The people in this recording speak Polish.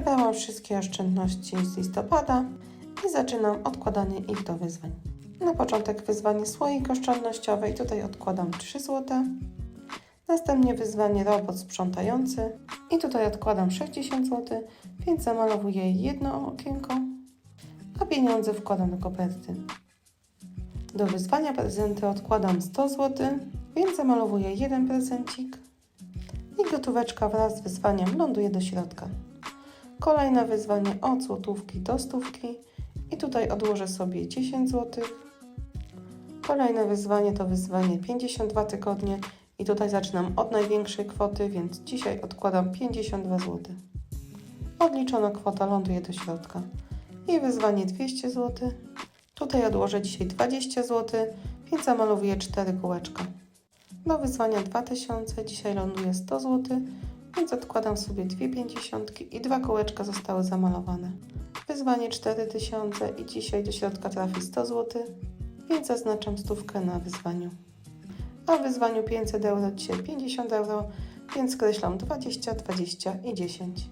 Zebrałam wszystkie oszczędności z listopada i zaczynam odkładanie ich do wyzwań. Na początek wyzwanie słoik oszczędnościowy i tutaj odkładam 3 zł. Następnie wyzwanie robot sprzątający i tutaj odkładam 60 zł, więc zamalowuję jedno okienko, a pieniądze wkładam do koperty. Do wyzwania prezenty odkładam 100 zł, więc zamalowuję jeden prezencik i gotóweczka wraz z wyzwaniem ląduje do środka. Kolejne wyzwanie od złotówki do stówki i tutaj odłożę sobie 10 zł. Kolejne wyzwanie to wyzwanie 52 tygodnie i tutaj zaczynam od największej kwoty, więc dzisiaj odkładam 52 zł. Odliczona kwota ląduje do środka. I wyzwanie 200 zł. Tutaj odłożę dzisiaj 20 zł, więc zamalowuję 4 kółeczka. Do wyzwania 2000 dzisiaj ląduje 100 zł, więc odkładam sobie dwie pięćdziesiątki i dwa kołeczka zostały zamalowane. Wyzwanie 4000 i dzisiaj do środka trafi 100 zł, więc zaznaczam stówkę na wyzwaniu. A w wyzwaniu 500 euro dzisiaj 50 euro, więc skreślam 20, 20 i 10.